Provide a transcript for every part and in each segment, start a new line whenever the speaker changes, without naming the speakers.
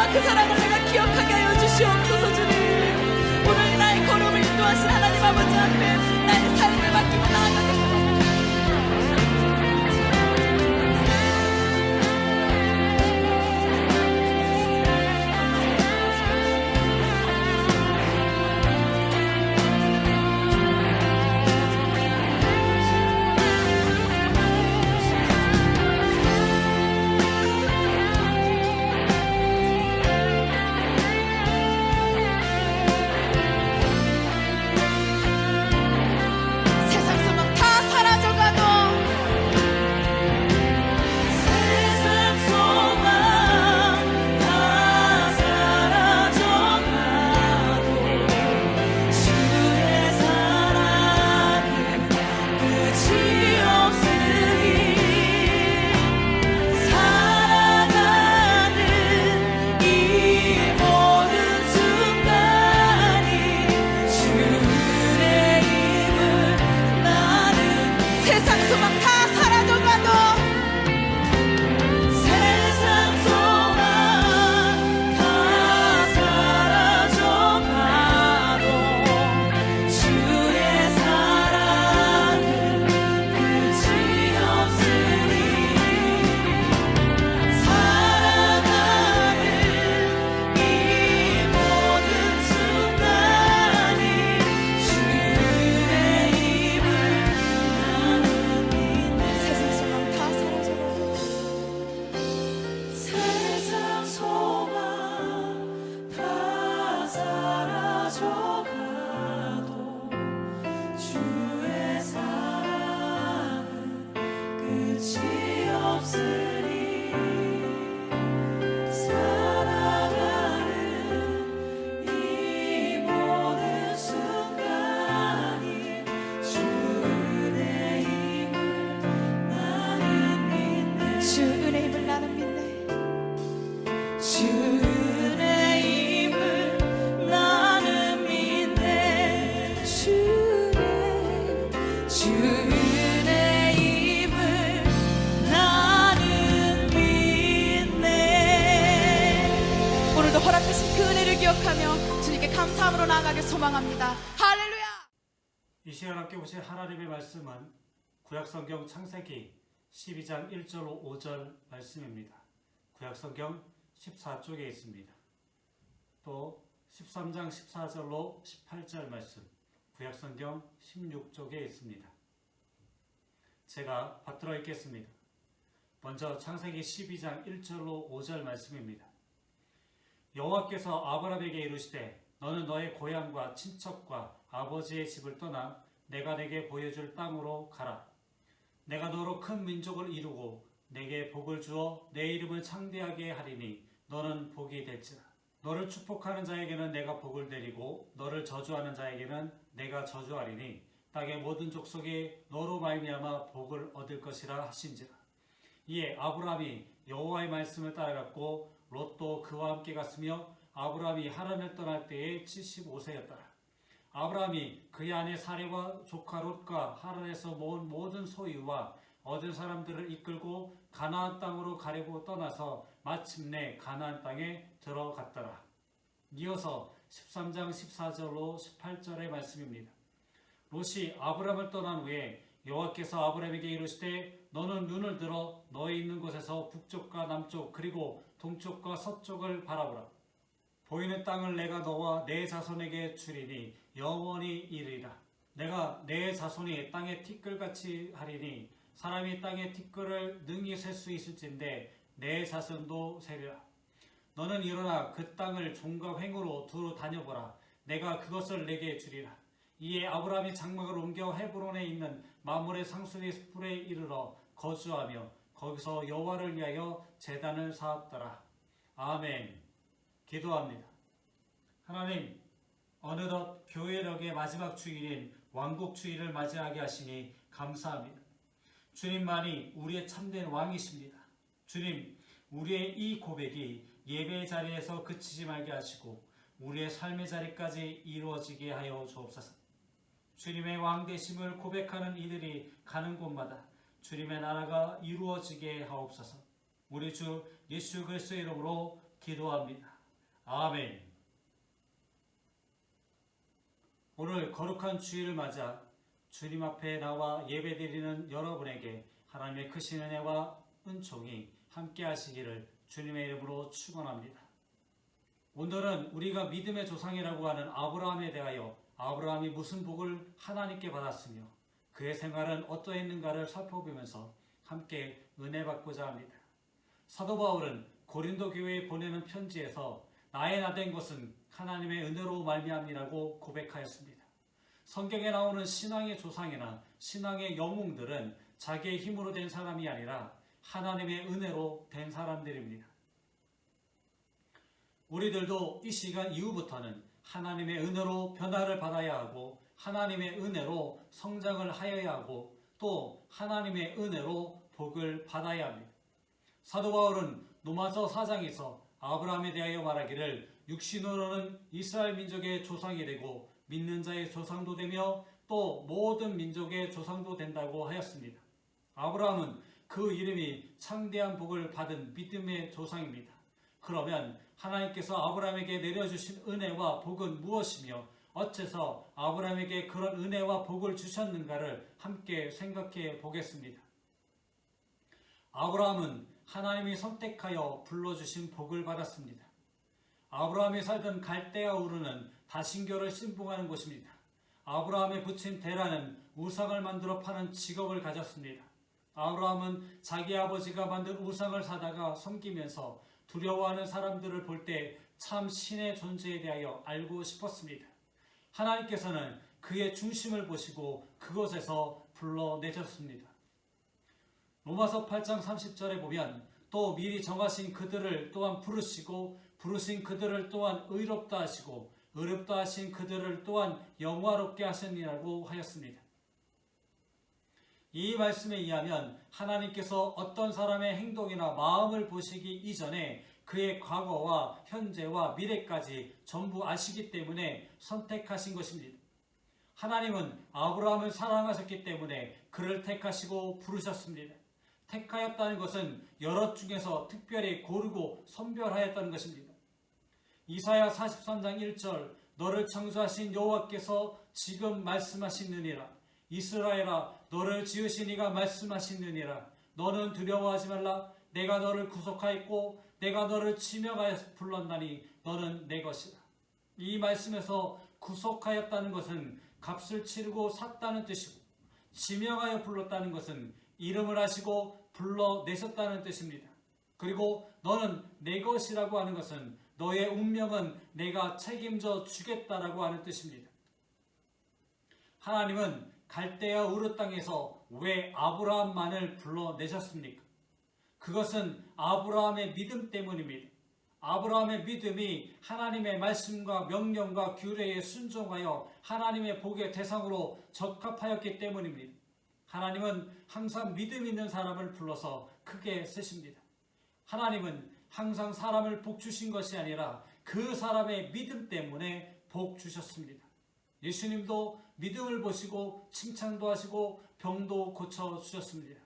주와 그 사랑을 내가 기억하게 하여 주시옵소서 주님. 오늘 나의 걸음을 인도하신 하나님 아버지 앞에
날 보실 하나님의 말씀은 구약성경 창세기 12장 1절 5절 말씀입니다. 구약성경 14쪽에 있습니다. 또 13장 14절로 18절 말씀, 구약성경 16쪽에 있습니다. 제가 받들어 읽겠습니다. 먼저 창세기 12장 1절로 5절 말씀입니다. 여호와께서 아브라함에게 이르시되 너는 너의 고향과 친척과 아버지의 집을 떠나 내가 내게 보여줄 땅으로 가라. 내가 너로 큰 민족을 이루고 내게 복을 주어 내 이름을 창대하게 하리니 너는 복이 될지라. 너를 축복하는 자에게는 내가 복을 내리고 너를 저주하는 자에게는 내가 저주하리니 땅의 모든 족속이 너로 말미암아 복을 얻을 것이라 하신지라. 이에 아브라함이 여호와의 말씀을 따라갔고 롯도 그와 함께 갔으며 아브라함이 하란을 떠날 때에 75세였더라. 아브라함이 그의 아내 사례와 조카 롯과 하란에서 모은 모든 소유와 얻은 사람들을 이끌고 가나안 땅으로 가려고 떠나서 마침내 가나안 땅에 들어갔더라. 이어서 13장 14절로 18절의 말씀입니다. 롯이 아브람을 떠난 후에 여호와께서 아브람에게 이르시되 너는 눈을 들어 너의 있는 곳에서 북쪽과 남쪽 그리고 동쪽과 서쪽을 바라보라. 보이는 땅을 내가 너와 내 자손에게 주리니 영원히 이르리라. 내가 내 자손이 땅의 티끌같이 하리니 사람이 땅의 티끌을 능히 셀 수 있을진데 내 자손도 세리라. 너는 일어나 그 땅을 종과 횡으로 두루 다녀보라. 내가 그것을 내게 주리라. 이에 아브라함이 장막을 옮겨 헤브론에 있는 마물의 상수리 숲에 이르러 거주하며 거기서 여호와를 위하여 제단을 쌓았더라. 아멘. 기도합니다. 하나님, 어느덧 교회력의 마지막 주일인 왕국 주일을 맞이하게 하시니 감사합니다. 주님만이 우리의 참된 왕이십니다. 주님, 우리의 이 고백이 예배의 자리에서 그치지 말게 하시고 우리의 삶의 자리까지 이루어지게 하여 주옵소서. 주님의 왕 되심을 고백하는 이들이 가는 곳마다 주님의 나라가 이루어지게 하옵소서. 우리 주 예수 그리스도의 이름으로 기도합니다. 아멘. 오늘 거룩한 주일을 맞아 주님 앞에 나와 예배드리는 여러분에게 하나님의 크신 은혜와 은총이 함께 하시기를 주님의 이름으로 축원합니다. 오늘은 우리가 믿음의 조상이라고 하는 아브라함에 대하여 아브라함이 무슨 복을 하나님께 받았으며 그의 생활은 어떠했는가를 살펴보면서 함께 은혜 받고자 합니다. 사도 바울은 고린도 교회에 보내는 편지에서 나의 나 된 것은 하나님의 은혜로 말미암이라고 고백하였습니다. 성경에 나오는 신앙의 조상이나 신앙의 영웅들은 자기의 힘으로 된 사람이 아니라 하나님의 은혜로 된 사람들입니다. 우리들도 이 시간 이후부터는 하나님의 은혜로 변화를 받아야 하고 하나님의 은혜로 성장을 하여야 하고 또 하나님의 은혜로 복을 받아야 합니다. 사도 바울은 로마서 4장에서 아브라함에 대하여 말하기를 육신으로는 이스라엘 민족의 조상이 되고 믿는 자의 조상도 되며 또 모든 민족의 조상도 된다고 하였습니다. 아브라함은 그 이름이 창대한 복을 받은 믿음의 조상입니다. 그러면 하나님께서 아브라함에게 내려주신 은혜와 복은 무엇이며 어째서 아브라함에게 그런 은혜와 복을 주셨는가를 함께 생각해 보겠습니다. 아브라함은 하나님이 선택하여 불러주신 복을 받았습니다. 아브라함이 살던 갈대아 우르는 다신교를 신봉하는 곳입니다. 아브라함의 부친 데라는 우상을 만들어 파는 직업을 가졌습니다. 아브라함은 자기 아버지가 만든 우상을 사다가 섬기면서 두려워하는 사람들을 볼 때 참 신의 존재에 대하여 알고 싶었습니다. 하나님께서는 그의 중심을 보시고 그곳에서 불러내셨습니다. 로마서 8장 30절에 보면 또 미리 정하신 그들을 또한 부르시고 부르신 그들을 또한 의롭다 하시고 의롭다 하신 그들을 또한 영화롭게 하셨니라고 하였습니다. 이 말씀에 의하면 하나님께서 어떤 사람의 행동이나 마음을 보시기 이전에 그의 과거와 현재와 미래까지 전부 아시기 때문에 선택하신 것입니다. 하나님은 아브라함을 사랑하셨기 때문에 그를 택하시고 부르셨습니다. 택하였다는 것은 여러 중에서 특별히 고르고 선별하였다는 것입니다. 이사야 43장 1절 너를 창조하신 여호와께서 지금 말씀하시느니라. 이스라엘아 너를 지으신 이가 말씀하시느니라. 너는 두려워하지 말라. 내가 너를 구속하였고 내가 너를 지명하여 불렀나니 너는 내 것이라. 이 말씀에서 구속하였다는 것은 값을 치르고 샀다는 뜻이고 지명하여 불렀다는 것은 이름을 하시고 불러내셨다는 뜻입니다. 그리고 너는 내 것이라고 하는 것은 너의 운명은 내가 책임져 주겠다라고 하는 뜻입니다. 하나님은 갈대아 우르 땅에서 왜 아브라함만을 불러내셨습니까? 그것은 아브라함의 믿음 때문입니다. 아브라함의 믿음이 하나님의 말씀과 명령과 규례에 순종하여 하나님의 복의 대상으로 적합하였기 때문입니다. 하나님은 항상 믿음 있는 사람을 불러서 크게 쓰십니다. 하나님은 항상 사람을 복 주신 것이 아니라 그 사람의 믿음 때문에 복 주셨습니다. 예수님도 믿음을 보시고 칭찬도 하시고 병도 고쳐 주셨습니다.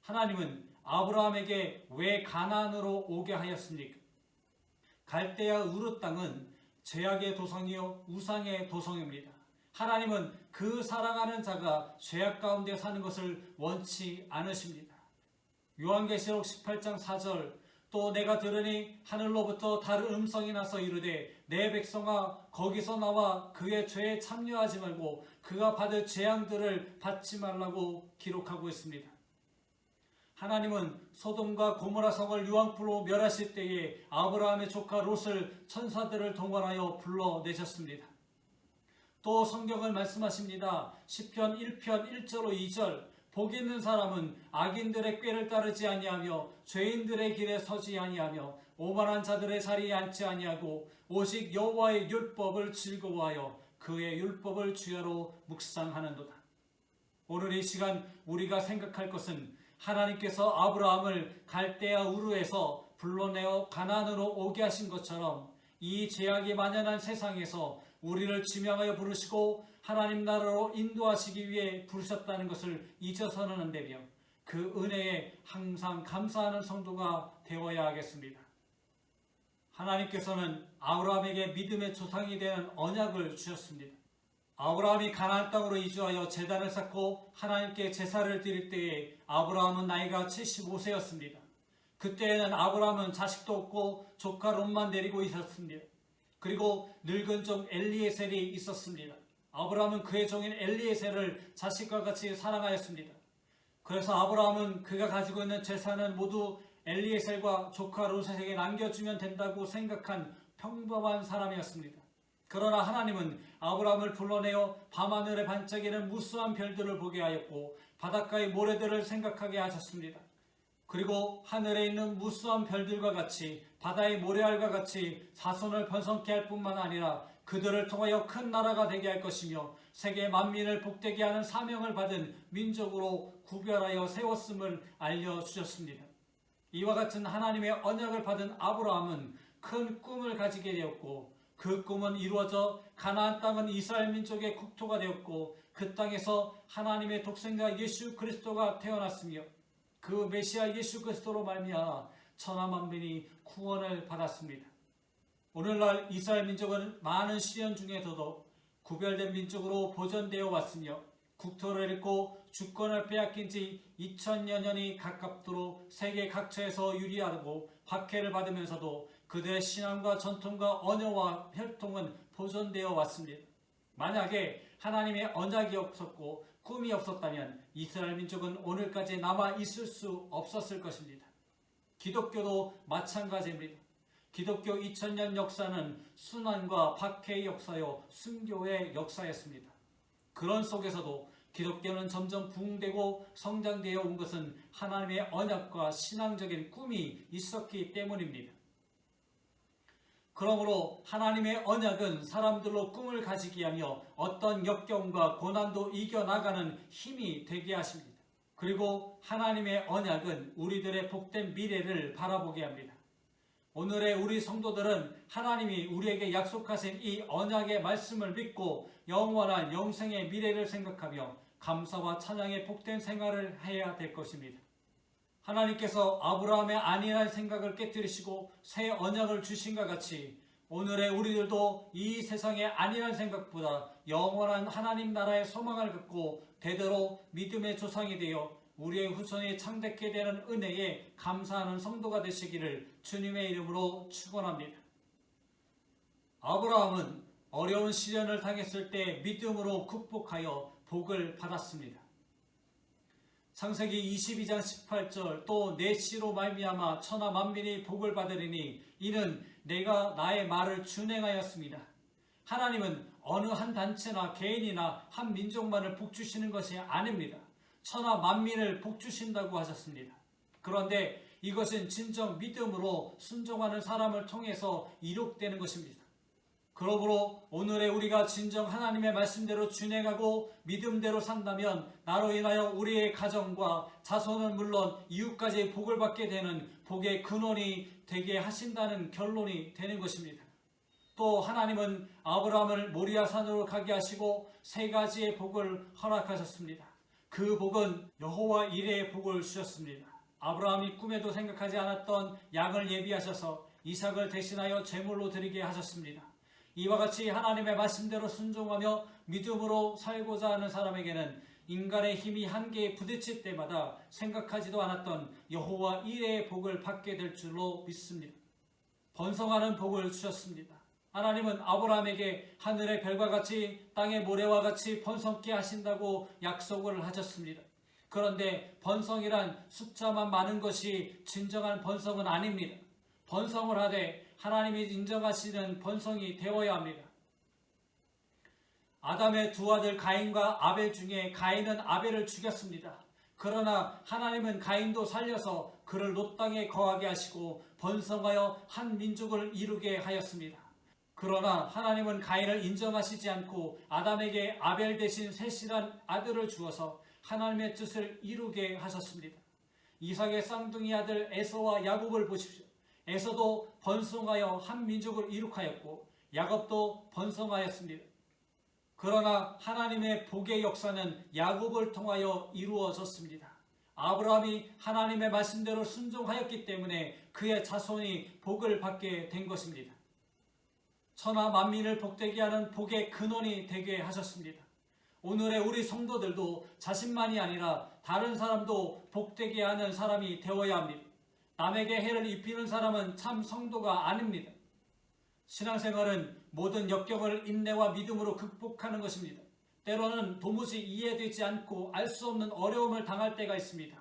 하나님은 아브라함에게 왜 가나안으로 오게 하였습니까? 갈대아 우르 땅은 죄악의 도성이요 우상의 도성입니다. 하나님은 그 사랑하는 자가 죄악 가운데 사는 것을 원치 않으십니다. 요한계시록 18장 4절 또 내가 들으니 하늘로부터 다른 음성이 나서 이르되 내 백성아 거기서 나와 그의 죄에 참여하지 말고 그가 받을 재앙들을 받지 말라고 기록하고 있습니다. 하나님은 소돔과 고모라 성을 유황불로 멸하실 때에 아브라함의 조카 롯을 천사들을 동원하여 불러내셨습니다. 또 성경을 말씀하십니다. 10편 1편 1절로 2절 복 있는 사람은 악인들의 꾀를 따르지 아니하며 죄인들의 길에 서지 아니하며 오만한 자들의 자리에 앉지 아니하고 오직 여호와의 율법을 즐거워하여 그의 율법을 주야로 묵상하는도다. 오늘 이 시간 우리가 생각할 것은 하나님께서 아브라함을 갈대아 우르에서 불러내어 가나안으로 오게 하신 것처럼 이 죄악이 만연한 세상에서 우리를 지명하여 부르시고 하나님 나라로 인도하시기 위해 부르셨다는 것을 잊어서는 안 되며 그 은혜에 항상 감사하는 성도가 되어야 하겠습니다. 하나님께서는 아브라함에게 믿음의 조상이 되는 언약을 주셨습니다. 아브라함이 가나안 땅으로 이주하여 제단을 쌓고 하나님께 제사를 드릴 때에 아브라함은 나이가 75세였습니다. 그때에는 아브라함은 자식도 없고 조카 롯만 데리고 있었습니다. 그리고 늙은 종 엘리에셀이 있었습니다. 아브라함은 그의 종인 엘리에셀을 자식과 같이 사랑하였습니다. 그래서 아브라함은 그가 가지고 있는 재산은 모두 엘리에셀과 조카 롯에게 남겨주면 된다고 생각한 평범한 사람이었습니다. 그러나 하나님은 아브라함을 불러내어 밤하늘에 반짝이는 무수한 별들을 보게 하였고 바닷가의 모래들을 생각하게 하셨습니다. 그리고 하늘에 있는 무수한 별들과 같이 바다의 모래알과 같이 자손을 번성케 할 뿐만 아니라 그들을 통하여 큰 나라가 되게 할 것이며 세계 만민을 복되게 하는 사명을 받은 민족으로 구별하여 세웠음을 알려주셨습니다. 이와 같은 하나님의 언약을 받은 아브라함은 큰 꿈을 가지게 되었고 그 꿈은 이루어져 가나안 땅은 이스라엘 민족의 국토가 되었고 그 땅에서 하나님의 독생자 예수 그리스도가 태어났으며 그 메시아 예수 그리스도로 말미암아 천하 만민이 구원을 받았습니다. 오늘날 이스라엘 민족은 많은 시련 중에서도 구별된 민족으로 보존되어 왔으며 국토를 잃고 주권을 빼앗긴 지 2000여 년이 가깝도록 세계 각처에서 유리하고 박해를 받으면서도 그들의 신앙과 전통과 언어와 혈통은 보존되어 왔습니다. 만약에 하나님의 언약이 없었고 꿈이 없었다면 이스라엘 민족은 오늘까지 남아 있을 수 없었을 것입니다. 기독교도 마찬가지입니다. 기독교 2000년 역사는 순환과 박해의 역사요 순교의 역사였습니다. 그런 속에서도 기독교는 점점 부흥되고 성장되어 온 것은 하나님의 언약과 신앙적인 꿈이 있었기 때문입니다. 그러므로 하나님의 언약은 사람들로 꿈을 가지게 하며 어떤 역경과 고난도 이겨나가는 힘이 되게 하십니다. 그리고 하나님의 언약은 우리들의 복된 미래를 바라보게 합니다. 오늘의 우리 성도들은 하나님이 우리에게 약속하신 이 언약의 말씀을 믿고 영원한 영생의 미래를 생각하며 감사와 찬양의 복된 생활을 해야 될 것입니다. 하나님께서 아브라함의 안일한 생각을 깨뜨리시고 새 언약을 주신과 같이 오늘의 우리들도 이 세상의 아니란 생각보다 영원한 하나님 나라의 소망을 갖고 대대로 믿음의 조상이 되어 우리의 후손이 창대케 되는 은혜에 감사하는 성도가 되시기를 주님의 이름으로 축원합니다. 아브라함은 어려운 시련을 당했을 때 믿음으로 극복하여 복을 받았습니다. 창세기 22장 18절 또 내 씨로 말미암아 천하 만민이 복을 받으리니 이는 내가 나의 말을 준행하였습니다. 하나님은 어느 한 단체나 개인이나 한 민족만을 복 주시는 것이 아닙니다. 천하 만민을 복 주신다고 하셨습니다. 그런데 이것은 진정 믿음으로 순종하는 사람을 통해서 이룩되는 것입니다. 그러므로 오늘의 우리가 진정 하나님의 말씀대로 준행하고 믿음대로 산다면 나로 인하여 우리의 가정과 자손은 물론 이웃까지 복을 받게 되는 복의 근원이 되게 하신다는 결론이 되는 것입니다. 또 하나님은 아브라함을 모리아 산으로 가게 하시고 세 가지의 복을 허락하셨습니다. 그 복은 여호와 이레의 복을 주셨습니다. 아브라함이 꿈에도 생각하지 않았던 양을 예비하셔서 이삭을 대신하여 제물로 드리게 하셨습니다. 이와 같이 하나님의 말씀대로 순종하며 믿음으로 살고자 하는 사람에게는 인간의 힘이 한계에 부딪힐 때마다 생각하지도 않았던 여호와 이레의 복을 받게 될 줄로 믿습니다. 번성하는 복을 주셨습니다. 하나님은 아브라함에게 하늘의 별과 같이 땅의 모래와 같이 번성케 하신다고 약속을 하셨습니다. 그런데 번성이란 숫자만 많은 것이 진정한 번성은 아닙니다. 번성을 하되 하나님이 인정하시는 번성이 되어야 합니다. 아담의 두 아들 가인과 아벨 중에 가인은 아벨을 죽였습니다. 그러나 하나님은 가인도 살려서 그를 롯 땅에 거하게 하시고 번성하여 한 민족을 이루게 하였습니다. 그러나 하나님은 가인을 인정하시지 않고 아담에게 아벨 대신 셋이란 아들을 주어서 하나님의 뜻을 이루게 하셨습니다. 이삭의 쌍둥이 아들 에서와 야곱을 보십시오. 에서도 번성하여 한 민족을 이룩하였고 야곱도 번성하였습니다. 그러나 하나님의 복의 역사는 야곱을 통하여 이루어졌습니다. 아브라함이 하나님의 말씀대로 순종하였기 때문에 그의 자손이 복을 받게 된 것입니다. 천하 만민을 복되게 하는 복의 근원이 되게 하셨습니다. 오늘의 우리 성도들도 자신만이 아니라 다른 사람도 복되게 하는 사람이 되어야 합니다. 남에게 해를 입히는 사람은 참 성도가 아닙니다. 신앙생활은 모든 역경을 인내와 믿음으로 극복하는 것입니다. 때로는 도무지 이해되지 않고 알 수 없는 어려움을 당할 때가 있습니다.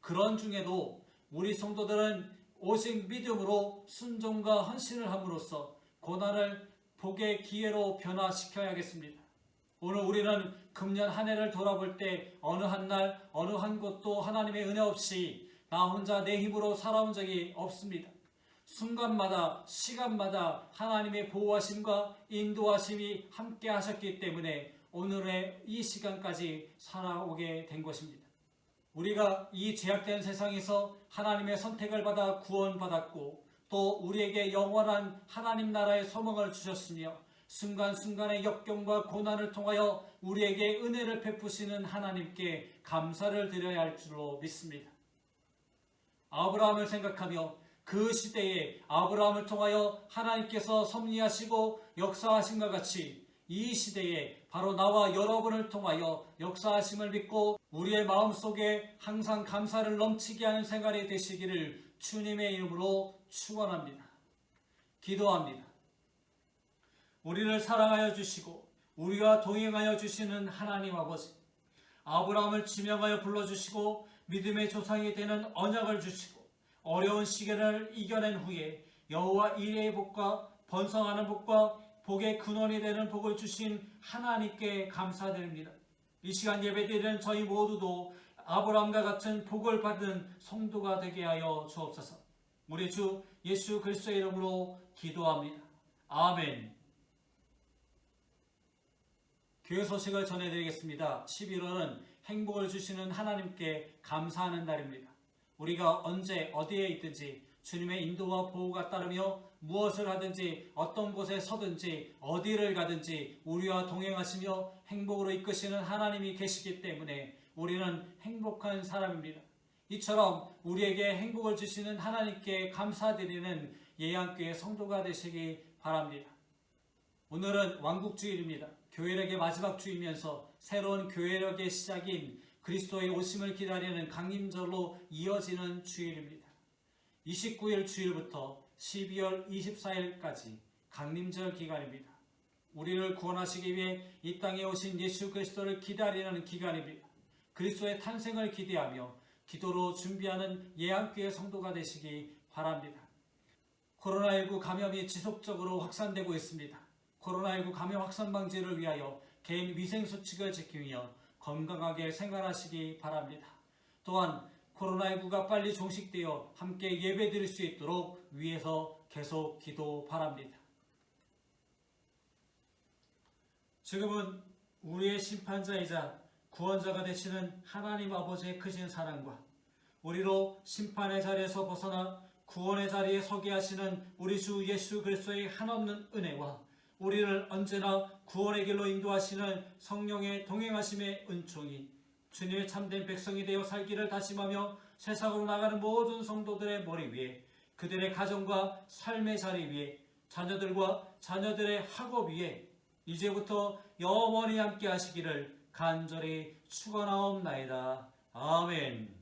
그런 중에도 우리 성도들은 오직 믿음으로 순종과 헌신을 함으로써 고난을 복의 기회로 변화시켜야겠습니다. 오늘 우리는 금년 한 해를 돌아볼 때 어느 한 날, 어느 한 곳도 하나님의 은혜 없이 나 혼자 내 힘으로 살아온 적이 없습니다. 순간마다 시간마다 하나님의 보호하심과 인도하심이 함께 하셨기 때문에 오늘의 이 시간까지 살아오게 된 것입니다. 우리가 이 제약된 세상에서 하나님의 선택을 받아 구원받았고 또 우리에게 영원한 하나님 나라의 소망을 주셨으며 순간순간의 역경과 고난을 통하여 우리에게 은혜를 베푸시는 하나님께 감사를 드려야 할 줄로 믿습니다. 아브라함을 생각하며 그 시대에 아브라함을 통하여 하나님께서 섭리하시고 역사하신 것 같이 이 시대에 바로 나와 여러분을 통하여 역사하심을 믿고 우리의 마음 속에 항상 감사를 넘치게 하는 생활이 되시기를 주님의 이름으로 축원합니다. 기도합니다. 우리를 사랑하여 주시고 우리와 동행하여 주시는 하나님 아버지 아브라함을 지명하여 불러주시고 믿음의 조상이 되는 언약을 주시고 어려운 시기를 이겨낸 후에 여호와 이레의 복과 번성하는 복과 복의 근원이 되는 복을 주신 하나님께 감사드립니다. 이 시간 예배드리는 저희 모두도 아브라함과 같은 복을 받은 성도가 되게 하여 주옵소서. 우리 주 예수 그리스도의 이름으로 기도합니다. 아멘. 교회 소식을 전해드리겠습니다. 11월은 행복을 주시는 하나님께 감사하는 날입니다. 우리가 언제 어디에 있든지 주님의 인도와 보호가 따르며 무엇을 하든지 어떤 곳에 서든지 어디를 가든지 우리와 동행하시며 행복으로 이끄시는 하나님이 계시기 때문에 우리는 행복한 사람입니다. 이처럼 우리에게 행복을 주시는 하나님께 감사드리는 예양교회 성도가 되시기 바랍니다. 오늘은 왕국주일입니다. 교회력의 마지막 주이면서 새로운 교회력의 시작인 그리스도의 오심을 기다리는 강림절로 이어지는 주일입니다. 29일 주일부터 12월 24일까지 강림절 기간입니다. 우리를 구원하시기 위해 이 땅에 오신 예수 그리스도를 기다리는 기간입니다. 그리스도의 탄생을 기대하며 기도로 준비하는 예양교회 성도가 되시기 바랍니다. 코로나19 감염이 지속적으로 확산되고 있습니다. 코로나19 감염 확산 방지를 위하여 개인 위생 수칙을 지키며 건강하게 생활하시기 바랍니다. 또한 코로나19가 빨리 종식되어 함께 예배 드릴 수 있도록 위에서 계속 기도 바랍니다. 지금은 우리의 심판자이자 구원자가 되시는 하나님 아버지의 크신 사랑과 우리로 심판의 자리에서 벗어나 구원의 자리에 서게 하시는 우리 주 예수 그리스도의 한없는 은혜와 우리를 언제나 구원의 길로 인도하시는 성령의 동행하심의 은총이 주님의 참된 백성이 되어 살기를 다짐하며 세상으로 나가는 모든 성도들의 머리 위에 그들의 가정과 삶의 자리 위에 자녀들과 자녀들의 학업 위에 이제부터 영원히 함께 하시기를 간절히 축원하옵나이다. 아멘.